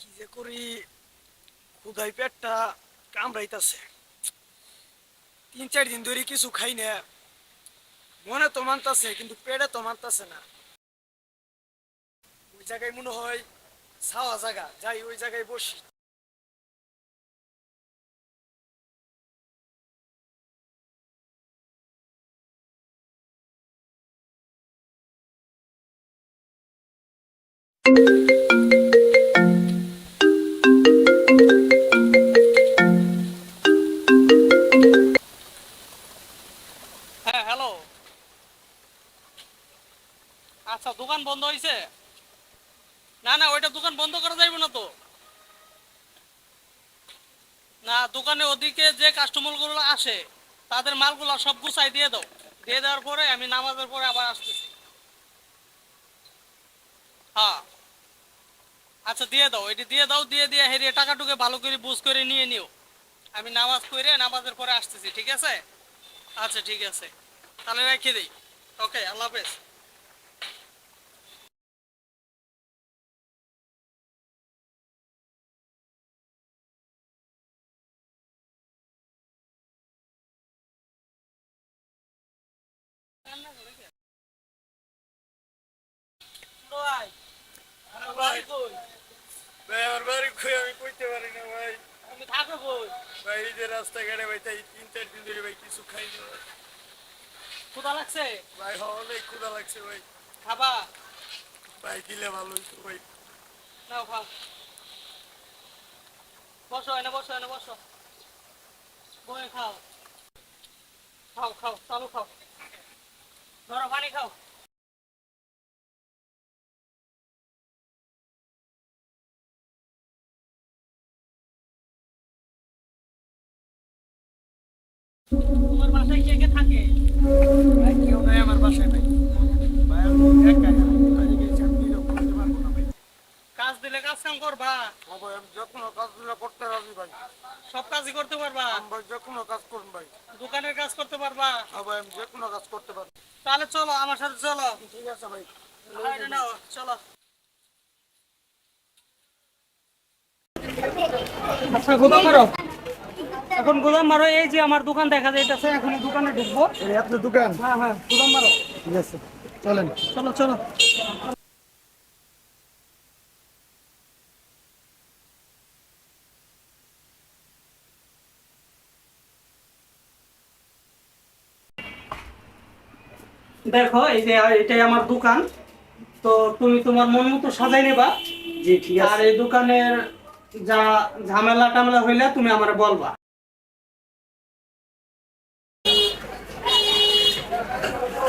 কি যে করি ক্ষুদাই পেটটা কামড়াইতাছে। তিন, চার দিন ধরে কিছু খাই না। মনে তো মানতাছে, কিন্তু পেটে তো মানতাছে না। ওই জায়গায় মনে হয় ছাওয়া জায়গা, যাই ওই জায়গায় বসি। হ্যাঁ হয়েছে না না, ওইটা দোকান বন্ধ করা যাইবে না তো। না, দোকানে ওদিকে যে কাস্টমারগুলো আসে, তাদের মালগুলো সব গুছাই দিয়ে দাও। দিয়ে দেওয়ার পরে আমি নামাজের পরে আবার আসতেছি। হ্যাঁ। আচ্ছা দিয়ে দাও। এটি দিয়ে দাও, দিয়ে দিয়ে হেরিয়ে টাকাটুকে ভালো করে বুঝ করে নিয়ে নিও। আমি নামাজ করে নামাজের পরে আসতেছি, ঠিক আছে? আচ্ছা ঠিক আছে। তাহলে রেখে দিই। ওকে, আল্লাহ হাফেজ। ভাই আমার বাড়ি কই আমি কইতে পারি না ভাই। আমি থাকো কই? ভাই এই যে রাস্তাঘাটে ভাই তাই তিন চার দিন ধরে ভাই কিছু খাইনি ভাই। ক্ষুধা লাগছে? ভাই অনেক ক্ষুধা লাগছে ভাই। খাবা? ভাই দিলে ভালো হইতো ভাই। নাও খাও। বসো এনে বসো এনে বসো। বয়ে খাও। খাও খাও চালু খাও। ধরো পানি খাও। তোমার বাসায় কে কে থাকে? ভাই কেউ নাই আমার বাসায় ভাই। ভাই আমি একা আমি গেছি আমি নিজেও করতে পারব না ভাই। কাজ দিলে কাজ কাম করবা। ও ভাই আমি যে কোনো কাজগুলো করতে রাজি ভাই। সব কাজই করতে পারবা? আমি ভাই যে কাজ করুন ভাই। দোকানের কাজ করতে পারবা? ও ভাই আমি কাজ করতে পারব। তাহলে চলো আমার সাথে চলো। ঠিক আছে ভাই। নাও, চলো। আচ্ছা এখন গোদাম মারো এই যে আমার দোকান দেখা যাইতেছে এখন দোকানে ঢুকবো। এই আপনার দোকান? হ্যাঁ হ্যাঁ গোদাম মারো। ঠিক আছে চলেন। চলো চলো। দেখো এই যে এটাই আমার দোকান। তো তুমি তোমার মন মতো সাজাই নেবা। জি ঠিক আর এই দোকানের যা ঝামেলা টামেলা হইলে তুমি আমার বলবা হ্যাঁ, বসো, বসো।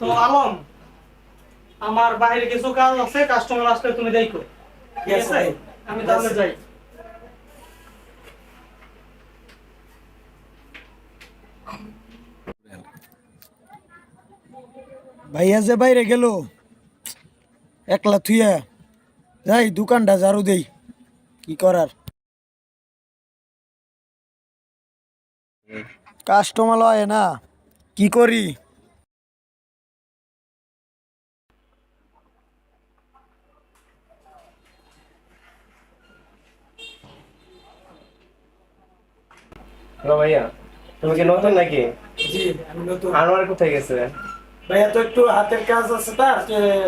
তো আলম আমার বাইরে কিছু কাজ আছে কাস্টমার আসলে তুমি দেখো। ঠিক আছে? আমি তাহলে যাই। ভাইয়া যে বাইরে গেল একলা থুইয়া যাই দোকানটা ঝাড়ু দেই কি করার? কাস্টমার লয় না কি করি? হ্যালো ভাইয়া তুমি কি নতুন নাকি? আনোয়ার কোথায় গেছে? ভাইয়া তো একটু হাতের কাজ আছে তার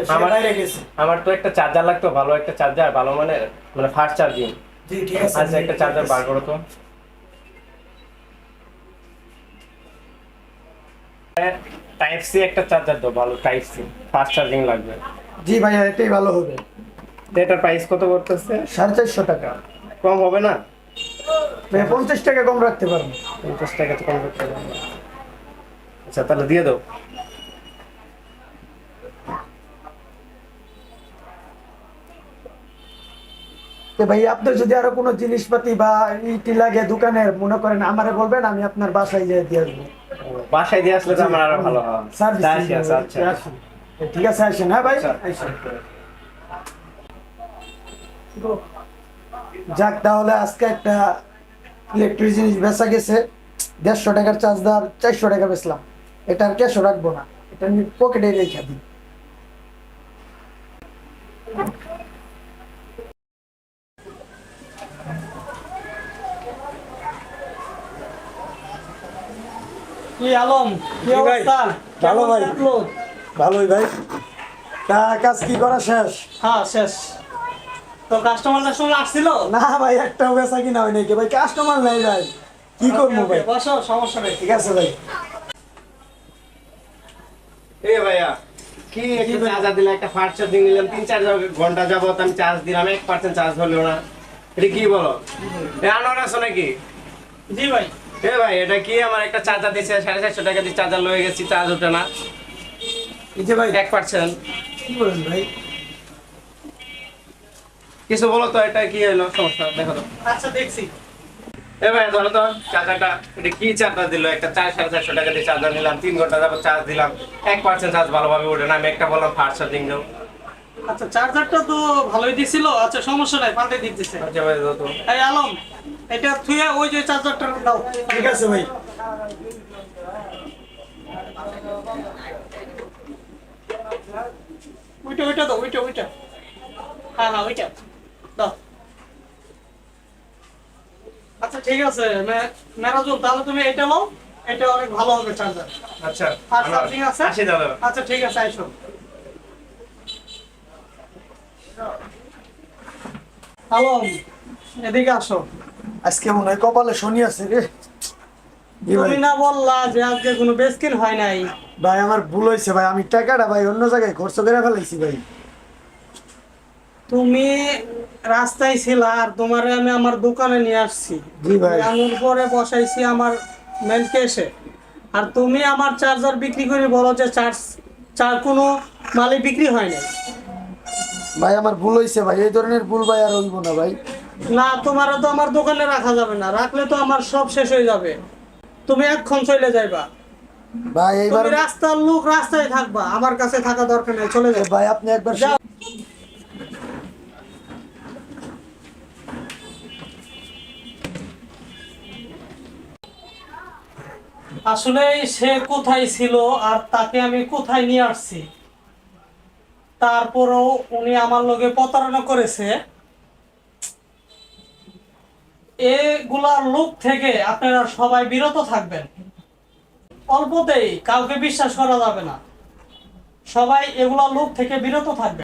আমার- বাইরে গেছে। আমার তো একটা চার্জার লাগতো ভালো একটা চার্জার ভালো মানে মানে ফাস্ট চার্জিং জি ঠিক আছে। আচ্ছা একটা চার্জার বার করো তো। টাইপ সি একটা চার্জার দাও ভালো টাইপ সি ফাস্ট চার্জিং লাগবে। জি ভাইয়া এটাই ভালো হবে। এটার প্রাইস কত করতেছে সাড়ে চারশো টাকা। কম হবে না? পঞ্চাশ টাকা কম রাখতে পারব। পঞ্চাশ টাকা তো কম রাখতে পারবে। আচ্ছা তাহলে দিয়ে দাও। তো ভাই আপনার যদি আরও কোনো জিনিসপাতি বা ইটি লাগে দোকানের মনে করেন আমারে বলবেন আমি আপনার বাসায় যেয়ে দিয়ে আসব। বাসায় দিয়ে আসলে তো আমার আরও ভালো সার্ভিস আচ্ছা আচ্ছা। ঠিক আছে আসেন হ্যাঁ ভাই? যাক তাহলে আজকে একটা ইলেকট্রিক জিনিস বেচা গেছে। দেড়শো টাকার চার্জদার চারশো টাকা বেচলাম। এটা আর ক্যাশও রাখব না। এটা আমি পকেটে রেখে দিই। কি আলম কি অবস্থা? ভালো ভাই। ভালোই ভাই। তা কাজ কি করা শেষ? হ্যাঁ শেষ। তো কাস্টমার কাস্টমার আসছিল? না ভাই একটাও বেচা কিনা হয় নাকি ভাই। কাস্টমার নাই ভাই। কি করব ভাই? বসো সমস্যা নেই। ঠিক আছে ভাই। এ ভাইয়া কি একটা চার্জার দিলাম একটা ফাস্ট চার্জিং নিলাম। তিন চার ঘণ্টা যাবত আমি চার্জ দিলাম এক পার্সেন্ট চার্জ হলো না। এটা কি বলো? এ আনোয়ার আছো নাকি? জি ভাই। এ ভাই এটা কি? আমার একটা চার্জার দিচ্ছে সাড়ে চারশো টাকা দিয়ে চার্জার লয়ে গেছি চার্জ ওঠে না। এই যে ভাই এক পার্সেন্ট কি বলেন ভাই? কিছু বলো তো এটা কি হলো? সমস্যা দেখো তো। আচ্ছা দেখছি। এ ভাই ধরো তো চার্জারটা এটা কি চার্জার দিল? একটা চার সাড়ে চারশো টাকা দিয়ে চার্জার নিলাম তিন ঘণ্টা যাবত চার্জ দিলাম। এক পার্সেন্ট চার্জ ভালোভাবে ওঠে না আমি একটা বললাম ফাস্ট চার্জিং দাও। আচ্ছা চার্জারটা তো ভালোই দিছিল আচ্ছা সমস্যা নাই পাল্টে দিতেছে। আচ্ছা ভাই তো। এই আলম এটা থুয়ে ওই যে চার্জারটা দাও ঠিক আছে ভাই। ওইটা ওইটা দাও ওইটা ওইটা। হ্যাঁ হ্যাঁ ওইটা। দাও। আচ্ছা ঠিক আছে মেরাজুল তাহলে তুমি এটা নাও। এটা অনেক ভালো হবে চার্জার। আচ্ছা আর চার্জিং আছে? দাদা আচ্ছা ঠিক আছে আইসো। আলম এদিকে আসো। আজকে মনে হয় কপালে শনি আছে রে। তুমি না বললা যে আজকে কোনো বেসকিন হয় নাই। ভাই আমার ভুল হয়েছে ভাই। আমি টাকাটা ভাই অন্য জায়গায় খরচ করে ফেলাইছি ভাই। তুমি রাস্তায় ছিলা আর তোমারে আমি আমার দোকানে নিয়ে আসছি। জি ভাই। আঙুর পরে বসাইছি আমার মেন কেসে আর তুমি আমার চার্জার বিক্রি করে বলো যে চার্জ চার কোনো মালই বিক্রি হয় নাই। ভাই আমার ভুল হয়েছে ভাই। এই ধরনের ভুল ভাই আর হইব না ভাই। না তোমারও তো আমার দোকানে রাখা যাবে না। রাখলে তো আমার সব শেষ হয়ে যাবে। তুমি এক্ষণ চলে যাইবা। ভাই এইবার তুমি রাস্তার লোক রাস্তায় থাকবা। আমার কাছে থাকা দরকার নেই চলে যাও। ভাই আপনি একবার আসলে সে কোথায় ছিল আর তাকে আমি কোথায় নিয়ে আসছি তারপরও উনি আমার লগে প্রতারণা করেছে। এগুলার লোক থেকে আপনারা সবাই বিরত থাকবেন। অল্পতেই কাউকে বিশ্বাস করা যাবে না। সবাই এগুলা লোক থেকে বিরত থাকবে।